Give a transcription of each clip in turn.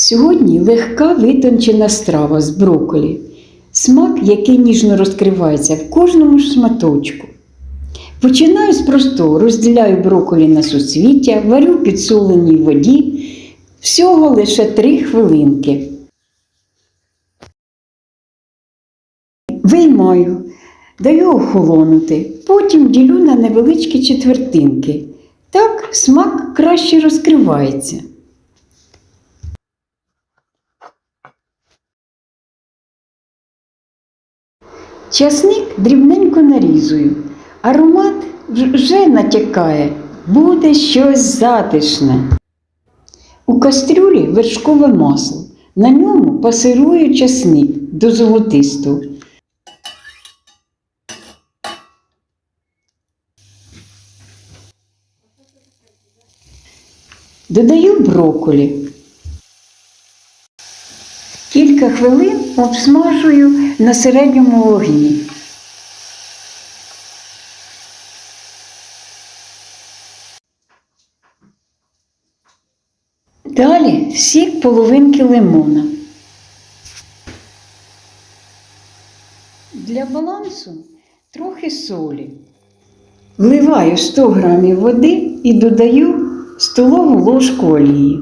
Сьогодні легка витончена страва з брокколі. Смак, який ніжно розкривається в кожному шматочку. Починаю з простого, розділяю брокколі на суцвіття, варю підсоленій воді. Всього лише 3 хвилинки. Виймаю, даю охолонути, потім ділю на невеличкі четвертинки. Так смак краще розкривається. Часник дрібненько нарізую. Аромат вже натякає, буде щось затишне. У кастрюлі вершкове масло. На ньому пасирую часник до золотистого. Додаю брокколі. Кілька хвилин обсмажую на середньому вогні. Далі сік половинки лимона. Для балансу трохи солі. Вливаю 100 грамів води і додаю столову ложку олії.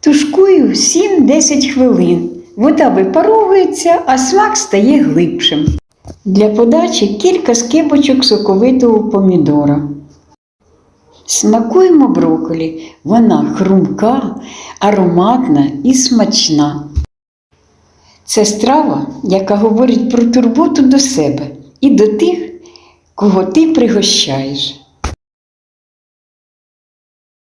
Тушкую 7-10 хвилин. Вода випаровується, а смак стає глибшим. Для подачі кілька скибочок соковитого помідора. Смакуємо брокколі. Вона хрумка, ароматна і смачна. Це страва, яка говорить про турботу до себе і до тих, кого ти пригощаєш.